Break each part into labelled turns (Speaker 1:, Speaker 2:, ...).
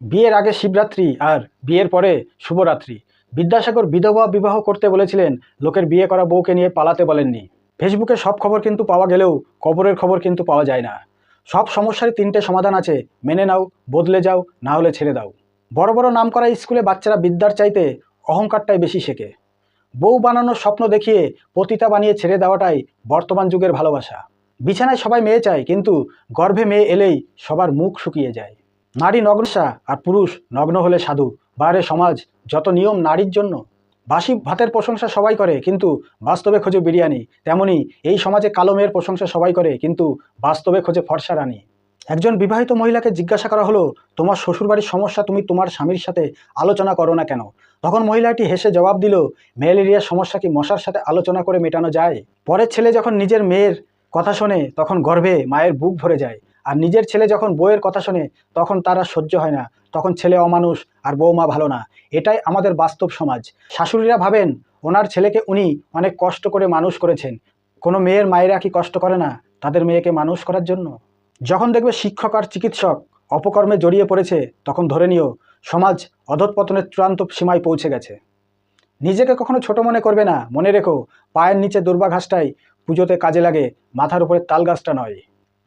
Speaker 1: বিয়ের আগে শিবরাত্রি আর বিয়ের পরে শুভরাত্রি। বিদ্যাসাগর বিধবা বিবাহ করতে বলেছিলেন, লোকের বিয়ে করা বউকে নিয়ে পালাতে বলেননি। ফেসবুকে সব খবর কিন্তু পাওয়া গেলেও কবরের খবর কিন্তু পাওয়া যায় না। সব সমস্যারই তিনটে সমাধান আছে। মেনে নাও, বদলে যাও, না হলে ছেড়ে দাও। বড় বড় নাম করা স্কুলে বাচ্চারা বিদ্যার চাইতে অহংকারটাই বেশি শেখে। বউ বানানোর স্বপ্ন দেখিয়ে পতিতা বানিয়ে ছেড়ে দেওয়াটাই বর্তমান যুগের ভালোবাসা। বিছানায় সবাই মেয়ে চায়, কিন্তু গর্ভে মেয়ে এলেই সবার মুখ শুকিয়ে যায়। নারী নগ্নসা আর পুরুষ নগ্ন হলে সাধু। বাইরে সমাজ যত নিয়ম নারীর জন্য, বাসি ভাতের প্রশংসা সবাই করে, কিন্তু বাস্তবে খোঁজে বিরিয়ানি। তেমনি এই সমাজে কালো মেয়ের প্রশংসা সবাই করে, কিন্তু বাস্তবে খোঁজে ফর্সা রানী। একজন বিবাহিত মহিলাকে জিজ্ঞাসা করা হলো, তোমার শ্বশুরবাড়ির সমস্যা তুমি তোমার স্বামীর সাথে আলোচনা করো না কেন? তখন মহিলাটি হেসে জবাব দিল, ম্যালেরিয়ার সমস্যা কি মশার সাথে আলোচনা করে মেটানো যায়? পরের ছেলে যখন নিজের মেয়ের কথা শোনে, তখন গর্ভে মায়ের বুক ভরে যায়। আর নিজের ছেলে যখন বউয়ের কথা শোনে, তখন তারা সহ্য হয় না। তখন ছেলে অমানুষ আর বৌমা ভালো না। এটাই আমাদের বাস্তব সমাজ। শাশুড়িরা ভাবেন, ওনার ছেলেকে উনি অনেক কষ্ট করে মানুষ করেছেন। কোনো মেয়ের মায়েরা কি কষ্ট করে না তাদের মেয়েকে মানুষ করার জন্য? যখন দেখবে শিক্ষক আর চিকিৎসক অপকর্মে জড়িয়ে পড়েছে, তখন ধরে নিও, সমাজ অধৎপতনের চূড়ান্ত সীমায় পৌঁছে গেছে। নিজেকে কখনো ছোট মনে করবে না। মনে রেখো, পায়ের নিচে দুর্বা ঘাসটাই পুজোতে কাজে লাগে, মাথার উপরে তাল গাছটা নয়।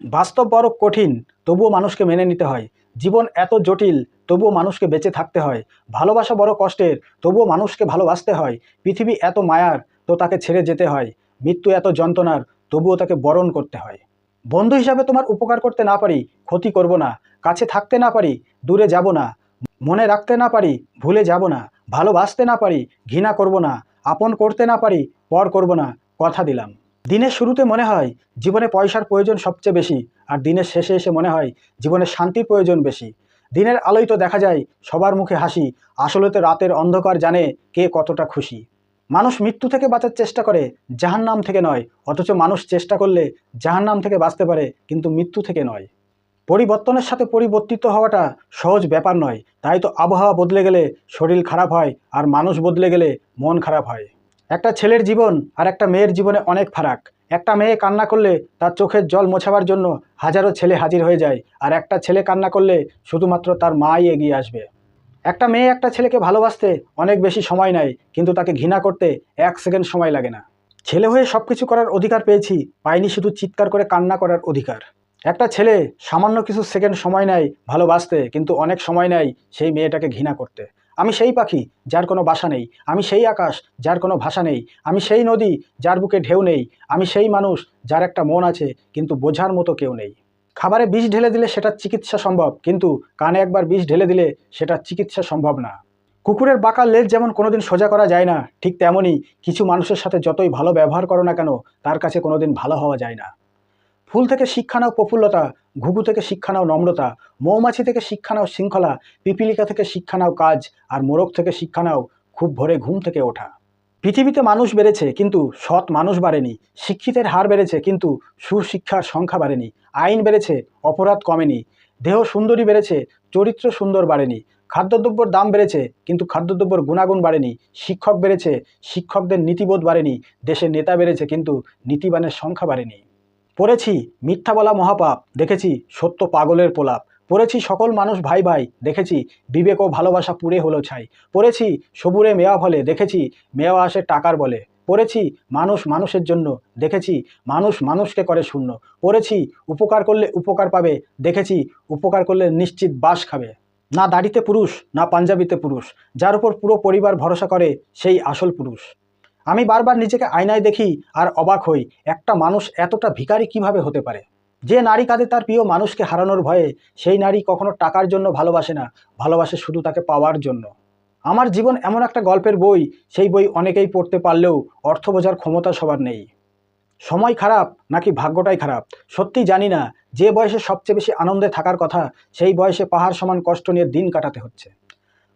Speaker 1: বাস্তব বড় কঠিন, তবুও মানুষকে মেনে নিতে হয়। জীবন এত জটিল, তবুও মানুষকে বেঁচে থাকতে হয়। ভালোবাসা বড় কষ্টের, তবুও মানুষকে ভালোবাসতে হয়। পৃথিবী এত মায়ার, তো তাকে ছেড়ে যেতে হয়। মৃত্যু এত যন্ত্রণার, তবুও তাকে বরণ করতে হয়। বন্ধু হিসাবে তোমার উপকার করতে না পারি, ক্ষতি করব না। কাছে থাকতে না পারি, দূরে যাব না। মনে রাখতে না পারি, ভুলে যাব না। ভালোবাসতে না পারি, ঘৃণা করব না। আপন করতে না পারি, পর করব না। কথা দিলাম। দিনের শুরুতে মনে হয় জীবনে পয়সার প্রয়োজন সবচেয়ে বেশি, আর দিনের শেষে এসে মনে হয় জীবনে শান্তির প্রয়োজন বেশি। দিনের আলোয় তো দেখা যায় সবার মুখে হাসি, আসলে তো রাতের অন্ধকার জানে কে কতটা খুশি। মানুষ মৃত্যু থেকে বাঁচার চেষ্টা করে, জাহান্নাম থেকে নয়, অথচ মানুষ চেষ্টা করলে জাহান্নাম থেকে বাঁচতে পারে, কিন্তু মৃত্যু থেকে নয়। পরিবর্তনের সাথে পরিবর্তিত হওয়াটা সহজ ব্যাপার নয়, তাই তো আবহাওয়া বদলে গেলে শরীর খারাপ হয়, আর মানুষ বদলে গেলে মন খারাপ হয়। একটা ছেলের জীবন আর একটা মেয়ের জীবনে অনেক ফারাক। একটা মেয়ে কান্না করলে তার চোখের জল মোছাবার জন্য হাজারো ছেলে হাজির হয়ে যায় আর একটা ছেলে কান্না করলে শুধুমাত্র তার মাই এগিয়ে আসবে। একটা মেয়ে একটা ছেলেকে ভালোবাসতে অনেক বেশি সময় নেয়, কিন্তু তাকে ঘৃণা করতে এক সেকেন্ড সময় লাগে না। ছেলে হয়ে সব কিছু করার অধিকার পেয়েছি, পাইনি শুধু চিৎকার করে কান্না করার অধিকার। একটা ছেলে সামান্য কিছু সেকেন্ড সময় নেয় ভালোবাসতে, কিন্তু অনেক সময় নেয় সেই মেয়েটাকে ঘৃণা করতে। আমি সেই পাখি যার কোনো বাসা নেই। আমি সেই আকাশ যার কোনো ভাষা নেই। আমি সেই নদী যার বুকে ঢেউ নেই। আমি সেই মানুষ যার একটা মন আছে, কিন্তু বোঝার মতো কেউ নেই। খাবারে বিষ ঢেলে দিলে সেটা চিকিৎসা সম্ভব, কিন্তু কানে একবার বিষ ঢেলে দিলে সেটা চিকিৎসা সম্ভব না। কুকুরের বাঁকা লেজ যেমন কোনোদিন সোজা করা যায় না, ঠিক তেমনই কিছু মানুষের সাথে যতই ভালো ব্যবহার করো না কেন, তার কাছে কোনোদিন ভালো হওয়া যায় না। ফুল থেকে শিক্ষা নাও প্রফুল্লতা, ঘুঘু থেকে শিক্ষা নাও নম্রতা, মৌমাছি থেকে শিক্ষা নাও শৃঙ্খলা, পিপিলিকা থেকে শিক্ষা নাও কাজ, আর মোরগ থেকে শিক্ষা নাও খুব ভোরে ঘুম থেকে ওঠা। পৃথিবীতে মানুষ বেড়েছে, কিন্তু সৎ মানুষ বাড়েনি। শিক্ষিতের হার বেড়েছে, কিন্তু সুশিক্ষার সংখ্যা বাড়েনি। আইন বেড়েছে, অপরাধ কমেনি। দেহ সুন্দরী বেড়েছে, চরিত্র সুন্দর বাড়েনি। খাদ্যদ্রব্যর দাম বেড়েছে, কিন্তু খাদ্যদ্রব্যর গুণাগুণ বাড়েনি। শিক্ষক বেড়েছে, শিক্ষকদের নীতিবোধ বাড়েনি। দেশের নেতা বেড়েছে, কিন্তু নীতিবানের সংখ্যা বাড়েনি। পড়েছি মিথ্যা বলা মহাপাপ, দেখেছি সত্য পাগলের পোলাপ পড়েছি সকল মানুষ ভাই ভাই, দেখেছি বিবেক ও ভালোবাসা পুড়ে হলো ছাই, পড়েছি সবুরে মেয়া ফলে, দেখেছি মেয়া আসে টাকার বলে, পড়েছি মানুষ মানুষের জন্য, দেখেছি মানুষ মানুষকে করে শূন্য, পড়েছি উপকার করলে উপকার পাবে, দেখেছি উপকার করলে নিশ্চিত বাস খাবে। না দাড়িতে পুরুষ, না পাঞ্জাবিতে পুরুষ, যার উপর পুরো পরিবার ভরসা করে সেই আসল পুরুষ। আমি বারবার নিজেকে আয়নায় দেখি আর অবাক হই, একটা মানুষ এতটা ভিখারি কীভাবে হতে পারে? যে নারী কাঁদে তার প্রিয় মানুষকে হারানোর ভয়ে, সেই নারী কখনো টাকার জন্য ভালোবাসে না, ভালোবাসে শুধু তাকে পাওয়ার জন্য। আমার জীবন এমন একটা গল্পের বই, সেই বই অনেকেই পড়তে পারলেও অর্থ বোঝার ক্ষমতা সবার নেই। সময় খারাপ নাকি ভাগ্যটাই খারাপ, সত্যি জানি না, যে বয়সে সবচেয়ে বেশি আনন্দে থাকার কথা, সেই বয়সে পাহাড় সমান কষ্ট নিয়ে দিন কাটাতে হচ্ছে।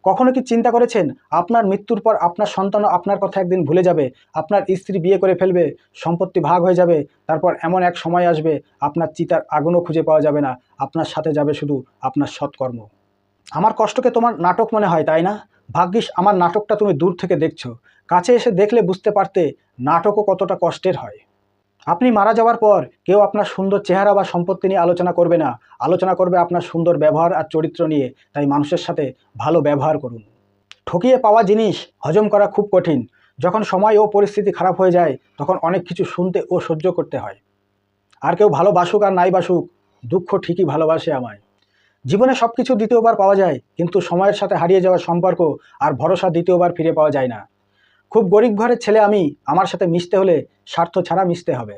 Speaker 1: কখনো কি চিন্তা করেছেন, আপনার মৃত্যুর পর আপনার সন্তানও আপনার কথা একদিন ভুলে যাবে, আপনার স্ত্রী বিয়ে করে ফেলবে, সম্পত্তি ভাগ হয়ে যাবে, তারপর এমন এক সময় আসবে, আপনার চিতার আগুনও খুঁজে পাওয়া যাবে না, আপনার সাথে যাবে শুধু আপনার সৎকর্ম। আমার কষ্টকে তোমার নাটক মনে হয়, তাই না? ভাগ্যিস আমার নাটকটা তুমি দূর থেকে দেখছ। কাছে এসে দেখলে বুঝতে পারতে নাটকও কতটা কষ্টের হয়। আপনি মারা যাওয়ার পর কেউ আপনার সুন্দর চেহারা বা সম্পত্তি নিয়ে আলোচনা করবে না। আলোচনা করবে আপনার সুন্দর ব্যবহার আর চরিত্র নিয়ে। তাই মানুষের সাথে ভালো ব্যবহার করুন। ঠকিয়ে পাওয়া জিনিস হজম করা খুব কঠিন। যখন সময় ও পরিস্থিতি খারাপ হয়ে যায়, তখন অনেক কিছু শুনতে ও সহ্য করতে হয়। আর কেউ ভালোবাসুক আর নাই বাসুক, দুঃখ ঠিকই ভালোবাসে আমায়। জীবনে সব কিছু দ্বিতীয়বার পাওয়া যায়, কিন্তু সময়ের সাথে হারিয়ে যাওয়ার সম্পর্ক আর ভরসা দ্বিতীয়বার ফিরে পাওয়া যায় না। খুব গরিব ঘরের ছেলে আমি আমার সাথে মিশতে হলে স্বার্থ ছাড়া মিশতে হবে।